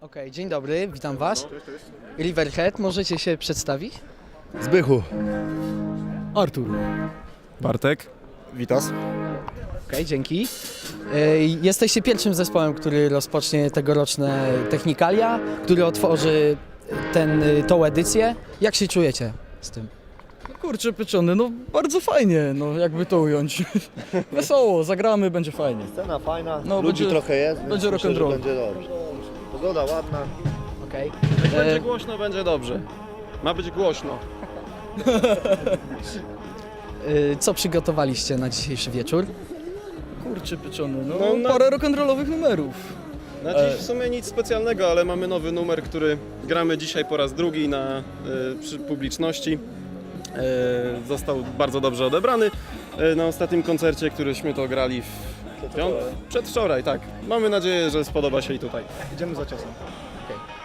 Okej, dzień dobry, witam Was. Riverhead, możecie się przedstawić? Zbychu. Artur. Bartek? Witas. Okej, dzięki. E, Jesteście pierwszym zespołem, który rozpocznie tegoroczne technikalia, który otworzy ten, y, tą edycję. Jak się czujecie z tym? No kurczę pieczony, no bardzo fajnie, no jakby to ująć. Wesoło, zagramy, będzie fajnie. Scena fajna, No, ludzi będzie- trochę jest, więc będzie myślę, rock and że roll. będzie dobrze. Pogoda ładna. Okej. Jak E, będzie głośno, będzie dobrze. Ma być głośno. Y, Co przygotowaliście na dzisiejszy wieczór? Kurczę pieczony, no, No, na- parę rock'n'rollowych numerów. Na E. dziś w sumie nic specjalnego, ale mamy nowy numer, który gramy dzisiaj po raz drugi na, y, przy publiczności. E, został bardzo dobrze odebrany e, na ostatnim koncercie, któryśmy to grali w piąt... przedwczoraj, tak. Mamy nadzieję, że spodoba się i tutaj. Idziemy za ciosem.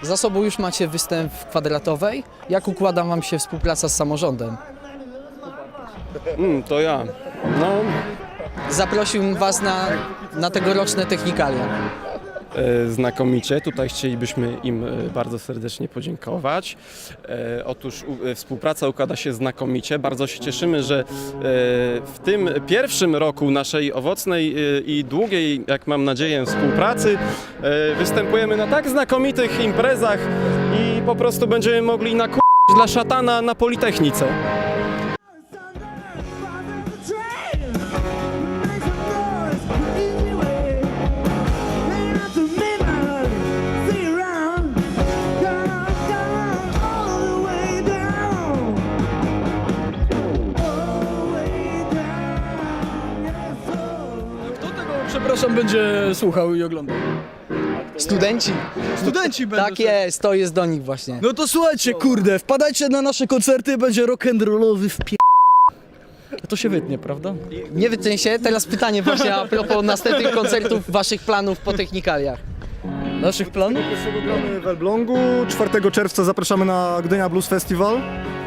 Za sobą już macie występ w kwadratowej. Jak układa Wam się współpraca z samorządem? Mm, to ja. No, Zaprosił Was na, na tegoroczne technikalia. E, Znakomicie. Tutaj chcielibyśmy im e, bardzo serdecznie podziękować. E, Otóż współpraca układa się znakomicie. Bardzo się cieszymy, że w tym pierwszym roku naszej owocnej i długiej, jak mam nadzieję, współpracy występujemy na tak znakomitych imprezach i po prostu będziemy mogli na dla szatana na Politechnice. Przepraszam, będzie słuchał i oglądał? Studenci. Studenci będą. Tak jest, to jest do nich właśnie. No to słuchajcie, kurde, wpadajcie na nasze koncerty, będzie rock'n'rollowy w pie... To się wytnie, prawda? Nie wytnie się. Teraz pytanie właśnie a propos następnych koncertów, Waszych planów po technikaliach. Naszych planów? Gramy w Elblągu, 4 czerwca zapraszamy na Gdynia Blues Festival.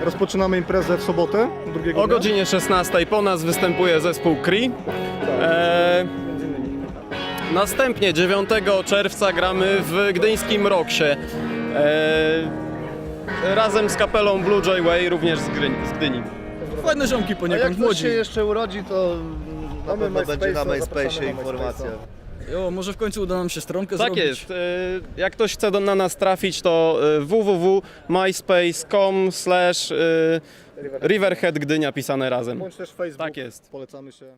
Rozpoczynamy imprezę w sobotę, drugiego O dnia. godzinie 16 po nas występuje zespół Cree. E, następnie 9 czerwca gramy w gdyńskim Rocksie. E, razem z kapelą Blue Jay Way, również z, Gry, z Gdyni. Fajne ziomki A jak poniekąd, ktoś młodzi. się jeszcze urodzi, to na Mamy pewno będzie na MySpace'a, MySpace'ie zapraszamy na informacja. MySpace'a. Jo, może w końcu uda nam się stronkę Tak zrobić. jest. E, jak ktoś chce do, na nas trafić, to e, www.myspace.com slash Riverhead Gdynia pisane razem. Bądź też Facebook, Tak jest. polecamy się.